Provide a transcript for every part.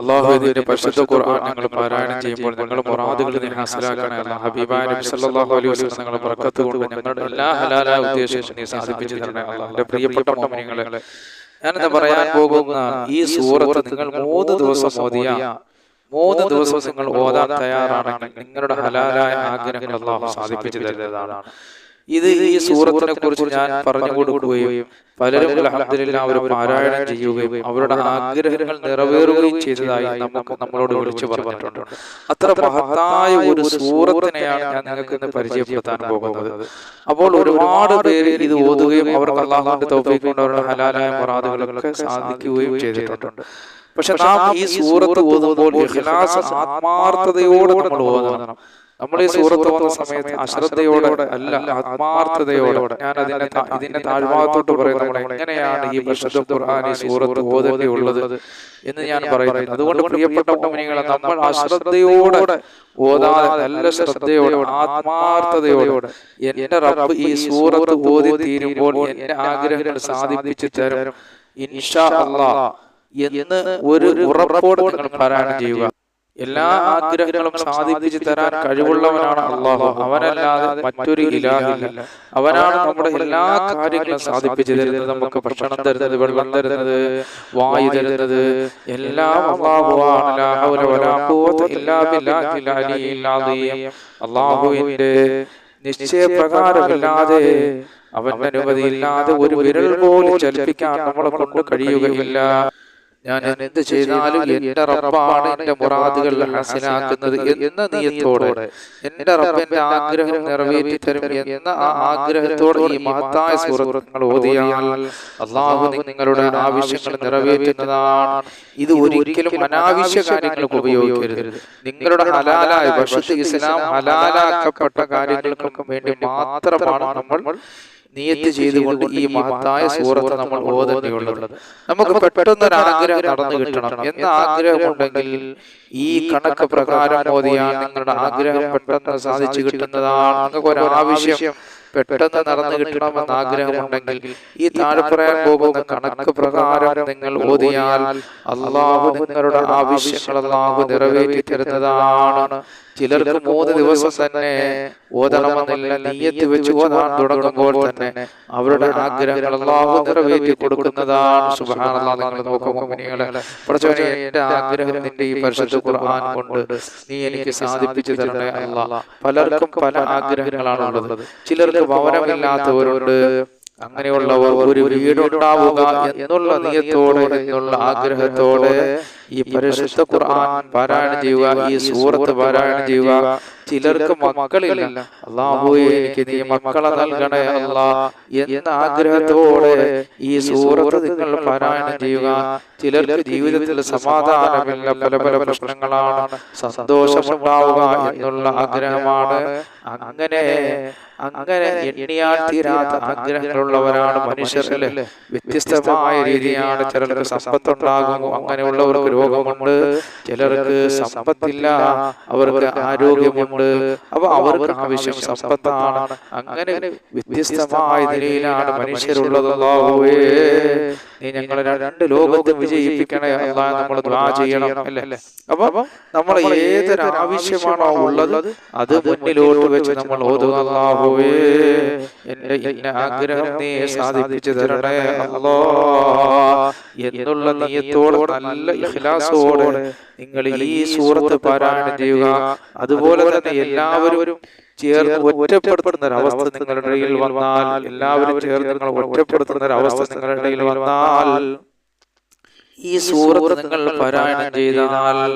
അള്ളാഹു ഇതിന്റെ പരിശുദ്ധ ഖുർആൻ നിങ്ങൾ പാരായണം ചെയ്യുമ്പോൾ നിങ്ങൾ മുറാദുകൾ നീ ഹാസിലാക്കണേ അല്ലാഹ് ഹബീബായ നബി സല്ലല്ലാഹു അലൈഹി വസല്ലം നിങ്ങളുടെ ബർക്കത്ത് കൊണ്ട് ഞങ്ങളുടെ എല്ലാ ഹലാലായ ഉദ്ദേശവും നീ സാധിപ്പിച്ചു തരണേ എന്റെ പ്രിയപ്പെട്ട മോമിനികളെ ഞാനിന്ന് പറയാൻ പോകുന്ന ഈ സൂറത്ത് നിങ്ങൾ മൂന്ന് ദിവസം ഓതിയ. മൂന്ന് ദിവസം നിങ്ങൾ ഓതാൻ തയ്യാറാണെങ്കിൽ നിങ്ങളുടെ ഹലാലായ ആഗ്രഹങ്ങൾ അള്ളാഹു സാധിപ്പിച്ചു തരുന്നതാണ്. ഇത് ഈ സൂറത്തിനെ കുറിച്ച് ഞാൻ പറഞ്ഞു കൊടുക്കുകയും പലരും അലഹദില്ല അവർ പാരായണം ചെയ്യുകയും അവരുടെ ആഗ്രഹങ്ങൾ നിറവേറുകയും ചെയ്തതായി നമുക്ക് നമ്മളോട് വിളിച്ചു പറഞ്ഞിട്ടുണ്ട്. അത്ര മഹത്തായ ഒരു സൂറത്തിനെയാണ് ഞാൻ നിങ്ങൾക്ക് ഇന്ന് പരിചയപ്പെടുത്താൻ പോകുന്നത്. അപ്പോൾ ഒരുപാട് പേര് ഇത് ഓതുകയും അവർക്ക് അള്ളാഹുവിന്റെ തൗഫീഖ് കൊണ്ട് അവരുടെ ഹലാലായ മറാദുകളൊക്കെ സാധിക്കുകയും ചെയ്തിട്ടുണ്ട്. പക്ഷെ നാം ഈ സൂറത്ത് ഓതുമ്പോൾ ആത്മാർത്ഥതയോടെ നമ്മൾ ഓതണം. നമ്മൾ ഈ സൂറത്ത് വന്ന സമയത്ത് അശ്രദ്ധയോടെ അല്ല ആത്മാർത്ഥതയോടെ ഞാൻ അതിന്റെ ഇതിന്റെ താഴ്ഭാഗത്തോട്ട് പറയുന്നത് നമ്മൾ എങ്ങനെയാണ് ഈ പരിശുദ്ധ ഖുർആൻ ഈ സൂറത്ത് ഓതുകയുള്ളത് എന്ന് ഞാൻ പറയുന്നത്. അതുകൊണ്ട് പ്രിയപ്പെട്ട മോമിനികളെ നമ്മൾ അശ്രദ്ധയോടെ ഓതാതെ നല്ല ശ്രദ്ധയോടെ ആത്മാർത്ഥതയോടെ എന്റെ റബ്ബ് ഈ സൂറത്ത് ഓതി തീരുമ്പോൾ എന്റെ ആഗ്രഹങ്ങൾ സാധിപ്പിച്ചു തരും. ഇൻഷാ അള്ളാ എന്ന് ഒരു ഉറപ്പോടെ നിങ്ങൾ പാരായണം ചെയ്യുക. എല്ലാ ആഗ്രഹങ്ങളും സാധിപ്പിച്ചു തരാൻ കഴിവുള്ളവനാണ് അള്ളാഹു. അവനല്ലാതെ മറ്റൊരു ഇലാഹില്ല അവനാണ് നമ്മുടെ എല്ലാ കാര്യങ്ങളും സാധിപ്പിച്ചു തരുന്നത്. നമുക്ക് ഭക്ഷണം തരുന്നത് വെള്ളം തരുന്നത് വായു തരുന്നത്. എല്ലാം. അള്ളാഹുവിന്റെ നിശ്ചയപ്രകാരമില്ലാതെ അവന്റെ അനുമതിയില്ലാതെ ഒരു വിരൽ പോലും ചലിപ്പിക്കാൻ നമ്മളെ കൊണ്ട് കഴിയുകയില്ല. ഞാൻ എന്ത് ചെയ്താലും എന്റെ റബ്ബാണ് എന്റെ മുറാദുകൾ ഹസനാക്കുന്നത് എന്ന നീയത്തോടെ. എന്റെ റബ്ബിന്റെ ആഗ്രഹം നിറവേറ്റി തരും എന്ന ആ ആഗ്രഹത്തോടെ ഈ മഹത്തായ സുഹൃത്തുക്കൾ ഓതിയാൽ അള്ളാഹു നിങ്ങളുടെ ആവശ്യങ്ങൾ നിറവേറ്റുന്നതാണ്. ഇത് ഒരിക്കലും അനാവശ്യ കാര്യങ്ങൾക്ക് ഉപയോഗിക്കരുത്. നിങ്ങളുടെ ഹലാലായ പരിശുദ്ധ ഇസ്ലാം ഹലാലാക്കപ്പെട്ട കാര്യങ്ങൾക്കും വേണ്ടി മാത്രമാണ് നമ്മൾ നിയത്ത് ചെയ്തുകൊണ്ട് ഈ മഹത്തായ സൂറത്ത് നമ്മൾ ഓതേണ്ടിയുള്ളത് നമുക്ക് പെട്ടെന്ന് ഒരു ആഗ്രഹം നടന്നു കിട്ടണം. എന്ന ആഗ്രഹമുണ്ടെങ്കിൽ ഈ കണക്ക് പ്രകാരം ഓതിയാൽ നിങ്ങളുടെ ആഗ്രഹം പെട്ടെന്ന് സാധിച്ചു കിട്ടുന്നതാണ് നിങ്ങൾക്ക് ഒരു ആവശ്യം പെട്ടെന്ന് നടന്നു കിട്ടണമെന്ന് ആഗ്രഹമുണ്ടെങ്കിൽ ഈ താഴെ പറയാൻ പോകുന്ന കണക്ക് പ്രകാരം നിങ്ങൾ ഓതിയാൽ അള്ളാഹു നിങ്ങളുടെ ആവശ്യങ്ങൾ അള്ളാഹു നിറവേറ്റി തരുന്നതാണ് ചിലർക്ക് മൂന്ന് ദിവസം തന്നെ ഓതണമെന്നില്ല നീയത്ത് വെച്ച് ഓതാൻ തുടങ്ങുമ്പോൾ തന്നെ അവരുടെ ആഗ്രഹങ്ങൾ അള്ളാഹു നിറവേറ്റി കൊടുക്കുന്നതാണ് സുബ്ഹാനല്ലാഹ് നിങ്ങൾ പഠിച്ചവനെ എന്റെ ആഗ്രഹം നിന്റെ ഈ പരിശുദ്ധ ഖുർആൻ കൊണ്ട് നീ എനിക്ക് സാധിപ്പിച്ചു തരണേ അല്ല പലർക്കും പല ആഗ്രഹങ്ങളാണുള്ളത്. ചിലർക്ക് ഭവനമില്ലാത്തവരുണ്ട്. അങ്ങനെയുള്ളവർ ഒരു വീടുണ്ടാവുക എന്നുള്ള നിയത്തോടെ എന്നുള്ള ആഗ്രഹത്തോടെ ഈ പരിശുദ്ധ ഖുർആൻ പാരായണം ചെയ്യുക ഈ സൂറത്ത് പാരായണം ചെയ്യുക ചിലർക്ക് മക്കളില്ല. അള്ളാഹുവേ എനിക്ക് നീ മക്കളെ നൽകണേ അല്ലാ. എന്ന ആഗ്രഹത്തോടെ ഈ സൂറത്ത് നിങ്ങൾ പാരായണം ചെയ്യുക. ചിലർക്ക് ജീവിതത്തിൽ സമാധാനമില്ല. പല പല പ്രശ്നങ്ങളാണ്. സന്തോഷമുണ്ടാവുക എന്നുള്ള ആഗ്രഹമാണ്. അങ്ങനെ അങ്ങനെ എണ്ണിയാൽ തീരാത്ത ആഗ്രഹങ്ങളുള്ളവരാണ് മനുഷ്യരിൽ വ്യത്യസ്തമായ രീതിയാണ് ചിലർക്ക് സമ്പത്തുണ്ടാകും അങ്ങനെയുള്ളവർക്ക് രോഗമുണ്ട് ചിലർക്ക് സമ്പത്തില്ല അവർക്ക് ആരോഗ്യമുണ്ട്. അപ്പൊ അവർക്ക് ആവശ്യം സമ്പത്താണ്. അങ്ങനെ വ്യത്യസ്തമായ നിലയിലാണ് മനുഷ്യരുള്ളത്. അല്ലാഹുവേ നീ ഞങ്ങളെ രണ്ട് ലോകത്തെ വിജയിപ്പിക്കണേ അല്ലാ നമ്മൾ ദ്വാ ചെയ്യണം അല്ലേ? അപ്പൊ നമ്മൾ ഏതൊരു ആവശ്യമാണോ ഉള്ളത് അത് മുന്നിലോട്ട് വെച്ച് നമ്മൾ ഓതുക. അല്ലാഹുവേ എന്റെ ഇന്ന ആഗ്രഹം നീ സാധിപ്പിച്ചു തരണേ അല്ലോ എന്നുള്ള നീയത്തോടെ നല്ല ഇഖ്ലാസോടെ നിങ്ങൾ ഈ സൂറത്ത് പാരായണം ചെയ്യുക. അതുപോലെ തന്നെ എല്ലാവരും ചേർന്ന് ഒറ്റപ്പെടുത്തുന്ന ഒരു അവസ്ഥ നിങ്ങളുടെ ഇടയിൽ വന്നാൽ എല്ലാവരും ചേർന്ന് നിങ്ങൾ ഒറ്റപ്പെടുത്തുന്ന ഒരു അവസ്ഥ നിങ്ങളുടെ ഇടയിൽ വന്നാൽ ഈ സൂറത്ത് നിങ്ങൾ പാരായണം ചെയ്താൽ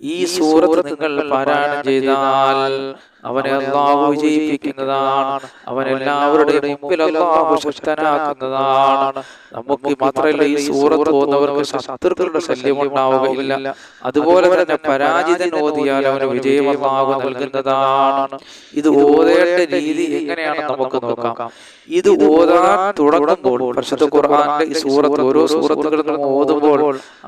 ഈ സൂറത്ത് നിങ്ങൾ പാരായണം ചെയ്താൽ അവനെ അള്ളാഹു വിജയിപ്പിക്കുന്നതാണ്. അവൻ എല്ലാവരുടെയും മുമ്പിൽ അള്ളാഹു ശക്തനാക്കുന്നതാണ്. നമുക്ക് മാത്രമല്ല ഈ സൂറത്ത് പോകുന്നവർക്ക് ശത്രുക്കളുടെ ശല്യം ഉണ്ടാവുകയില്ല. അതുപോലെ തന്നെ പരാജിതൻ ഓതിയാൽ അവന് വിജയം അള്ളാഹു നൽകുന്നതാണ്. ഇത് ഓതേണ്ട രീതി എങ്ങനെയാണ് നമുക്ക് നോക്കാം. ഇത് ഓതാൻ തുടങ്ങുമ്പോൾ പരിശുദ്ധ ഖുർആന്റെ ഈ സൂറത്ത് ഓരോ സൂറത്തുകൾ നമ്മൾ ഓതുമ്പോൾ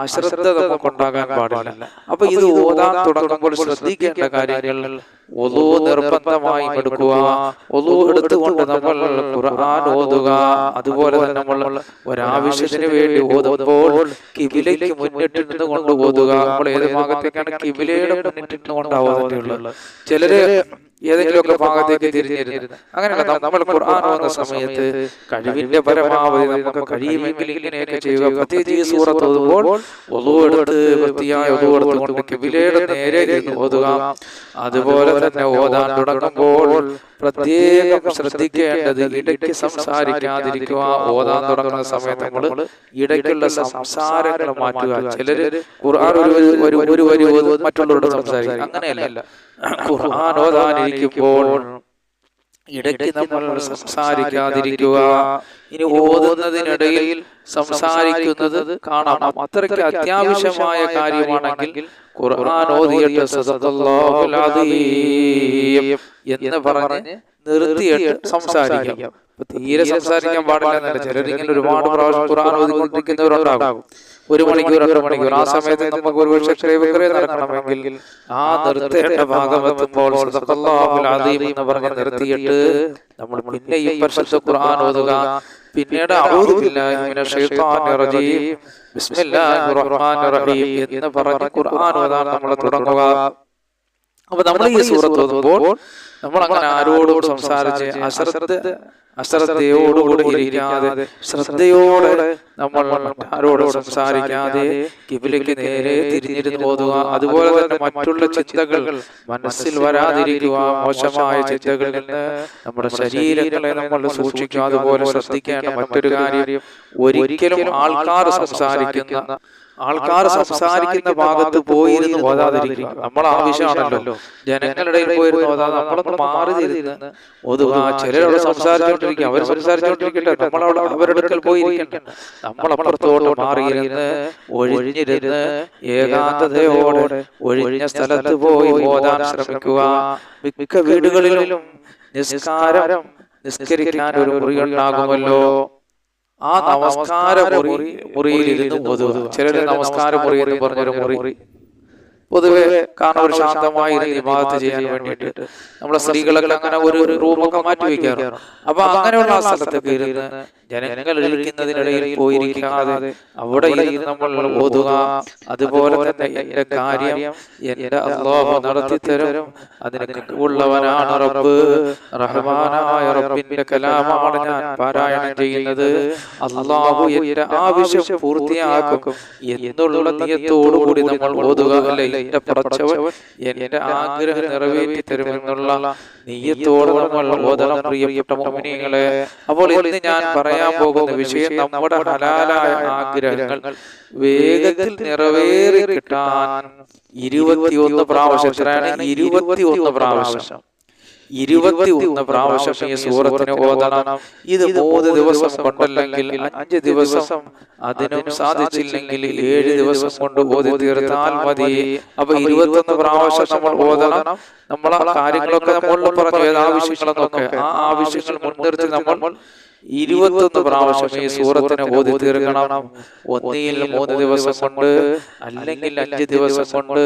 അശ്രദ്ധ നമുക്ക് ഉണ്ടാകാൻ പാടില്ല. അപ്പൊ ഇത് ഓതാൻ തുടങ്ങുമ്പോൾ ശ്രദ്ധിക്കേണ്ട കാര്യങ്ങൾ ഒതു നിർബന്ധമായി എടുക്കുക ഒതു എടുത്തുകൊണ്ട് നമ്മൾ ഖുർആൻ ഓതുക. അതുപോലെ തന്നെ നമ്മൾ ഒരാവശ്യത്തിന് വേണ്ടി ഓതുമ്പോൾ കിബിലയ്ക്ക് മുന്നിട്ട് നിന്നുകൊണ്ട് ഓതുക. നമ്മൾ ഏത് ഭാഗത്തേക്കാണ് കിബിലയുടെ മുന്നിട്ട് നിന്നുകൊണ്ടാവുന്നത് ചിലര് ഏതെങ്കിലുമൊക്കെ ഭാഗത്തേക്ക് തിരിഞ്ഞിരുന്നത് അങ്ങനെയല്ല നമ്മൾ ഖുർആൻ വന്ന സമയത്ത് കഴിവിന്റെ പരമാവധി നമുക്ക് കഴിയുമെങ്കിൽ ഇങ്ങനെയൊക്കെ ചെയ്യുക പ്രത്യേകിച്ച് ഈ സൂറത്ത് ഓതുമ്പോൾ ഒതുവെടുത്ത് വൃത്തിയായ ഒതു എടുത്തുകൊണ്ട് കിബിലയുടെ നേരെ ഇരുന്ന് ഓതുക അതുപോലെ തന്നെ ഓതാൻ തുടങ്ങുമ്പോൾ പ്രത്യേകം ശ്രദ്ധിക്കേണ്ടത് ഇടയ്ക്ക് സംസാരിക്കാതിരിക്കുക ഓതാൻ തുടങ്ങുന്ന സമയത്ത് നമ്മൾ ഇടയ്ക്കുള്ള സംസാരങ്ങൾ മാറ്റുക ചിലര് ഖുർആൻ ഒരു ഒരു വരി മറ്റുള്ളവരോട് സംസാരിക്കുക അങ്ങനെയല്ല ഖുർആൻ ഓതാനിരിക്കുമ്പോൾ ഇടയ്ക്ക് നമ്മൾ സംസാരിക്കാതിരിക്കുക. ഇനി ഓതുന്നതിനിടയിൽ സംസാരിക്കുന്നത് കാണാം. അത്രയ്ക്ക് അത്യാവശ്യമായ കാര്യമാണെങ്കിൽ ഖുർആൻ ഓതിയിട്ട് എന്ന് പറഞ്ഞ് നിർത്തിയിട്ട് സംസാരിക്കാം. തീരെ സംസാരിക്കാൻ പാടില്ല എന്നല്ല ചിലരിങ്ങനെ ഒരുപാട് പ്രാവശ്യം ഖുർആൻ ഓതിക്കൊണ്ടിരിക്കുന്നവരുണ്ടാകും ഒരു മണിക്കൂർ രണ്ട് മണിക്കൂർ. ആ സമയത്ത് നമുക്ക് ഒരു പക്ഷേ നടക്കണമെങ്കിൽ ആ നിർത്തേണ്ട ഭാഗം എത്തുമ്പോൾ എന്ന് പറഞ്ഞ് നിർത്തിയിട്ട് നമ്മൾ പിന്നെ ഈ പരിശുദ്ധ ഖുർആൻ ഓതുക. പിന്നീട് എന്ന് പറഞ്ഞ് ഖുർആൻ ഓതാൻ നമ്മൾ തുടങ്ങുക. അപ്പൊ നമ്മൾ ഈ സൂറത്ത് ഓതുമ്പോൾ നമ്മൾ അങ്ങനെ ആരോടും സംസാരിച്ച് അശ്രദ്ധ അശ്രദ്ധയോടുകൂടി ഇരിക്കാതെ ശ്രദ്ധയോടെ നമ്മൾ ആരോടും സംസാരിക്കാതെ കിബിലേക്ക് നേരെ തിരിഞ്ഞിരുന്ന് ഓതുക അതുപോലെ തന്നെ മറ്റുള്ള ചിന്തകൾ മനസ്സിൽ വരാതിരിക്കുക. മോശമായ ചിന്തകളിൽ നിന്ന് നമ്മുടെ ശരീരങ്ങളെ നമ്മൾ സൂക്ഷിക്കുക. അതുപോലെ ശ്രദ്ധിക്കേണ്ട മറ്റൊരു കാര്യം ഒരിക്കലും ആൾക്കാർ സംസാരിക്കുന്ന ആൾക്കാർ സംസാരിക്കുന്ന ഭാഗത്ത് പോയിരുന്ന് ഓതാതിരിക്കുക. നമ്മൾ ആവശ്യമാണല്ലോ. ജനങ്ങളുടെ ഇടയിൽ പോയിരുന്ന് ഓതാതെ നമ്മളൊന്ന് മാറി തിരിഞ്ഞ് ഒതുക ചിലരോട് സംസാരിച്ചോണ്ടിരിക്കുക അവർ സംസാരിച്ചോണ്ടിരിക്കട്ടെ. നമ്മളവിടെ അവരുടെ അടുക്കൽ പോയിരിക്കട്ടെ നമ്മൾ അപ്പുറത്തോട്ട് മാറിയിരുന്ന് ഒഴിഞ്ഞിരുന്ന് ഏകാന്തതയോടെ ഒഴിഞ്ഞ സ്ഥലത്ത് പോയി ഓതാൻ ശ്രമിക്കുക മിക്ക വീടുകളിലും നിസ്കാരം നിസ്കരിക്കാൻ ഒരു മുറി ഉണ്ടാകുമല്ലോ. ആ നമസ്കാര മുറി മുറിയിൽ ഇരുന്ന് പൊതുവെ. ചിലര് നമസ്കാര മുറി എന്ന് പറഞ്ഞൊരു മുറി. പൊതുവെ കാരണം ഒരു ശാന്തമായി വിവാഹത്ത് ചെയ്യാൻ വേണ്ടിയിട്ട് നമ്മളെ സ്ത്രീകളൊക്കെ അങ്ങനെ ഒരു ഒരു റൂമൊക്കെ മാറ്റി വെക്കാറുണ്ട് അപ്പൊ അങ്ങനെയുള്ള ആ സ്ഥലത്തൊക്കെ ഇരുന്ന് ജനങ്ങൾ ഇരിക്കുന്നതിനിടയിൽ പോയിരിക്കാതെ അവിടെ ഇരുന്ന് നമ്മൾ ഓതുക. അതുപോലെ തന്നെ എന്റെ കാര്യം എന്റെ അള്ളാഹു നടത്തി തരും അതിന് ഉള്ളവനാണ് റബ്ബ്. റഹ്മാനായ റബ്ബിന്റെ കലാമാണ് ഞാൻ പാരായണം ചെയ്യുന്നത്. അള്ളാഹു എന്റെ ആവശ്യം പൂർത്തിയാക്കും. എന്നുള്ള നിയത്തോടുകൂടി നമ്മൾ ഓതുക അല്ലെ? എന്റെ പടച്ചവൻ എന്റെ ആഗ്രഹം നിറവേറ്റി തരുമെന്നുള്ള നീയത്തോടെ നമ്മൾ ഓതണം പ്രിയപ്പെട്ട മോമിനികളെ അപ്പോൾ ഇന്ന് ഞാൻ പറയാൻ പോകുന്ന വിഷയം നമ്മുടെ ഹലാലായ ആഗ്രഹങ്ങൾ വേഗത്തിൽ നിറവേറി കിട്ടാൻ ഇരുപത്തിയൊന്ന് പ്രാവശ്യം. ഇരുപത്തിയൊന്ന് പ്രാവശ്യം. ഇരുപത്തി ഒന്ന് പ്രാവശ്യം ഈ സൂറത്തിന് ഓതണം. ഇത് മൂന്ന് ദിവസം കൊണ്ടല്ലെങ്കിൽ അഞ്ച് ദിവസം അതിനും സാധിച്ചില്ലെങ്കിൽ ഏഴ് ദിവസം കൊണ്ട് ഓതി തീർത്താൽ മതി. അപ്പൊ ഇരുപത്തൊന്ന് പ്രാവശ്യം നമ്മൾ ഓതണം. നമ്മൾ ആ കാര്യങ്ങളൊക്കെ നമ്മൾ പറഞ്ഞു ഏത് ആവശ്യങ്ങളെന്നൊക്കെ ആ ആവശ്യങ്ങൾ മുൻനിർത്തി നമ്മൾ ഇരുപത്തൊന്ന് പ്രാവശ്യം ഈ സൂറത്തിനെ ഓതി തീർക്കണം ഒന്നിയിൽ മൂന്ന് ദിവസം കൊണ്ട് അല്ലെങ്കിൽ അഞ്ച് ദിവസം കൊണ്ട്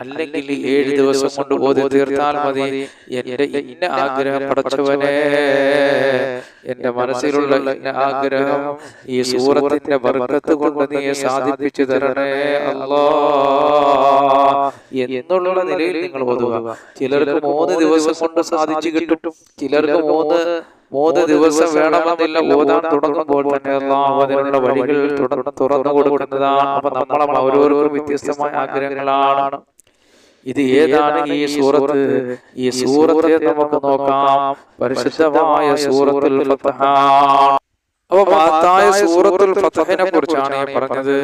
അല്ലെങ്കിൽ ഏഴ് ദിവസം കൊണ്ട് ഓതി തീർത്താൽ മതി. എന്റെ ഇന്ന ആഗ്രഹം പടച്ചവനെ എന്റെ മനസ്സിലുള്ള ഇന്ന ആഗ്രഹം ഈ സൂറത്തിന്റെ വർഗത്ത് കൊണ്ട് നീ സാധിപ്പിച്ചു തരണേ അല്ലോ. എന്നുള്ള നിലയിൽ നിങ്ങൾ ഓതുക. ചിലർക്ക് മൂന്ന് ദിവസം കൊണ്ട് സാധിച്ചു കിട്ടും. ചിലർക്ക് മൂന്ന് മൂന്ന് ദിവസം വേണമെന്നില്ല ഓതാൻ തുടങ്ങുമ്പോൾ തന്നെ അള്ളാഹു അതിനുള്ള വഴികൾ തുറന്നു കൊടുക്കുന്നതാണ്. അപ്പൊ നമ്മളെ ഓരോരുത്തരും വ്യത്യസ്തമായ ആഗ്രഹങ്ങളാണ്. ഇത് ഏതാണ് ഈ സൂറത്ത്? ഈ സൂറത്തെ നമുക്ക് നോക്കാം. പരിശുദ്ധമായ സൂറത്തുൽ ഫത്ഹാൻ അപ്പൊ മഹത്തായ സൂറത്തുൽ ഫത്തഹിനെ കുറിച്ചാണ് ഞാൻ പറഞ്ഞത്.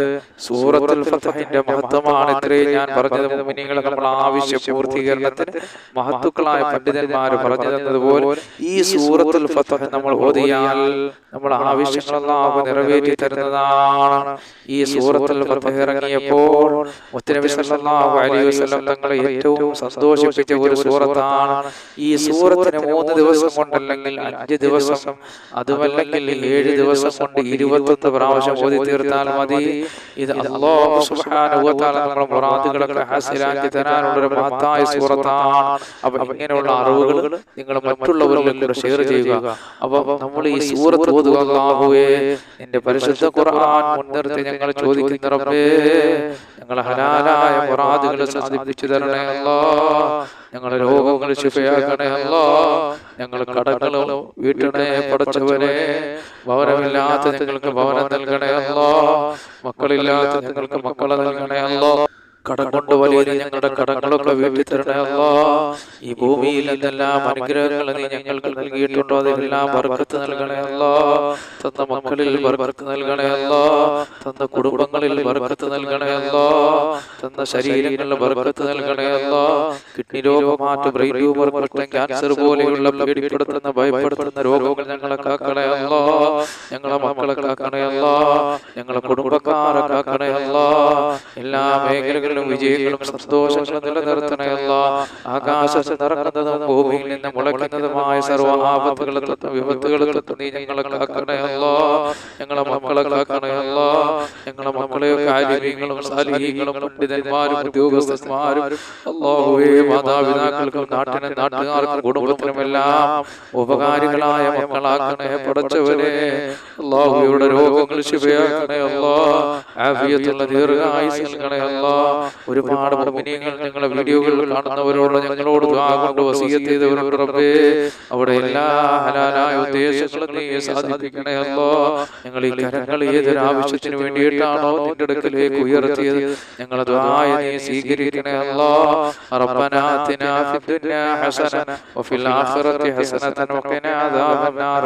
സൂറത്തുൽ ഫത്തഹിന്റെ മഹത്വമാണ് ഇത്രയും ഞാൻ പറഞ്ഞത്. മുനിങ്ങളെ നമ്മൾ ആവശ്യ പൂർത്തീകരണത്തിന് മഹത്തുക്കളായ പണ്ഡിതന്മാർ പറഞ്ഞു തന്നതുപോലെ ഈ സൂറത്തുൽ ഫത്തഹ് നമ്മൾ ഓതിയാൽ നമ്മൾ ആവശ്യങ്ങളെല്ലാം നിറവേറ്റി തരുന്നതാണ്. ഈ സൂറത്തുൽ ഫത്തഹ് ഇറങ്ങിയപ്പോൾ മുത്തനബി സല്ലല്ലാഹു അലൈഹി വസല്ലം തങ്ങളെ ഏറ്റവും സന്തോഷിപ്പിച്ച ഒരു സൂറത്താണ്. ഈ സൂറത്തിന് മൂന്ന് ദിവസം കൊണ്ടല്ലെങ്കിൽ അഞ്ച് ദിവസം അതുമല്ലെങ്കിൽ ഏഴ് ദിവസം കൊണ്ട് ഇരുപത്തൊന്ന് പ്രാവശ്യം ഓതി തീർത്താൽ മതി. ഇത് അല്ലാഹു സുബ്ഹാനഹു വ തആല നമ്മുടെ മുറാദുകളൊക്കെ ഹാസിലാക്കി തരാനുള്ള ഒരു മഹത്തായ സൂറത്താണ്. അപ്പൊ ഇങ്ങനെയുള്ള അറിവുകൾ നിങ്ങൾ മറ്റുള്ളവരിലേക്ക് ഷെയർ ചെയ്യുക. അപ്പൊ നമ്മൾ ഈ സൂറത്ത് ഓതുക അല്ലാഹുവേ നിന്റെ പരിശുദ്ധ ഖുർആൻ മുൻനിർത്തി ഞങ്ങൾ ചോദിക്കുന്ന റബ്ബേ ഞങ്ങളെ ഹലാലായ മുറാദുകൾ സാധിപ്പിച്ചു തരണേ അല്ലാ ഞങ്ങളെ രോഗങ്ങൾ ശിഫയാക്കണേ അല്ലാ. ഞങ്ങൾ കടകളും വീട്ടണേ പടച്ചവനെ ഭവനമില്ലാത്ത ഞങ്ങൾക്ക് ഭവനം നൽകണേ അല്ലോ. മക്കളില്ലാത്ത ഞങ്ങൾക്ക് മക്കളെ നൽകണേ അല്ലാ. കടം കൊണ്ട് വലിയ ഞങ്ങളുടെ കടങ്ങളൊക്കെ വീട്ടിൽ ഈ ഭൂമിയിൽ എന്തെല്ലാം അനുഗ്രഹങ്ങൾ നീ ഞങ്ങൾക്ക് നൽകിയിട്ടുണ്ടോ അതെല്ലാം ബർക്കത്ത് നൽകണേ അല്ലാ. തന്ന മക്കളിൽ ബർക്കത്ത് നൽകണേ അല്ലാ. തന്ന കുടുംബങ്ങളിൽ ബർക്കത്ത് നൽകണേ അല്ലാ. തന്ന ശരീരങ്ങളിൽ ബർക്കത്ത് നൽകണേ അല്ലാ. കിഡ്നി രോഗമാറ്റ ബ്രെയിൻ ട്യൂമർ പ്രശ്നം ക്യാൻസർ പോലെയുള്ള പേടിപ്പെടുത്തുന്ന ഭയപ്പെടുത്തുന്ന രോഗങ്ങൾ ഞങ്ങളെ കാക്കണയല്ലോ ഞങ്ങളെ മക്കളെ കാക്കണയല്ലോ ഞങ്ങളെ കുടുംബക്കാരെ കാക്കണയല്ലോ എല്ലാ മേഖലകളിലും വിജയങ്ങളും സന്തോഷങ്ങളും നിലനിർത്തണയല്ല ആകാശത്ത് നിറങ്ങുന്നതും ഭൂമിയിൽ നിന്ന് മുളയ്ക്കുന്നതുമായ സർവ ആപത്തുകളെ വിപത്തുകളെ ഞങ്ങളെ കാക്കണയല്ലോ ഞങ്ങളെ മക്കളെ കാക്കണയല്ലോ ഞങ്ങളെ മക്കളെ കാര്യങ്ങളും സാലിഹീങ്ങളും പണ്ഡിതന്മാരും ഉദ്യോഗസ്ഥന്മാരും അല്ലാഹുവേ മാതാപിതാക്കൾക്കും നാട്ടിനും നാട്ടുകാർക്കും കുടുംബത്തിനുമെല്ലാം ഉപകാരികളായ മക്കളാക്കണേ പടച്ചവനെ. അല്ലാഹുവയുടെ രോഗങ്ങൾ ശിവയാക്കണേ അല്ലാ. ആഫിയത്തുള്ള ദീർഘായുസ് നൽകണേ അല്ലാ. ഒരുപാട് മുഅ്മിനീങ്ങൾ ഞങ്ങളെ വീഡിയോകൾ കാണുന്നവരോട് ഞങ്ങളോട് ദുആ കൊണ്ട് വസീയത്ത് ചെയ്തവരോട് റബ്ബേ അവിടെ എല്ലാ ഹലാലായ ഉദ്ദേശങ്ങളും നീ സാധിപ്പിക്കണേ അല്ലാ ഞങ്ങൾ ഈ കരങ്ങൾ ഏതൊരു ആവശ്യത്തിന് വേണ്ടിയിട്ടാണോ നിന്റെ അടുക്കലേക്ക് ഉയർത്തിയത് ഞങ്ങളെ ദുആയ നീ സ്വീകരിക്കണേ അല്ലാ റബ്ബനാ ആതിനാ ഫിദ്ദുനിയാ ഹസന വഫിൽ ആഖിറതി ഹസനതൻ വഖിനാ അദാബന്നാർ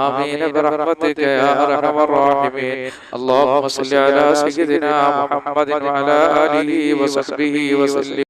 ആമീൻ برحمتك يا ارحم الراحمين اللهم صل على سيدنا محمد وعلى اله وصحبه وسلم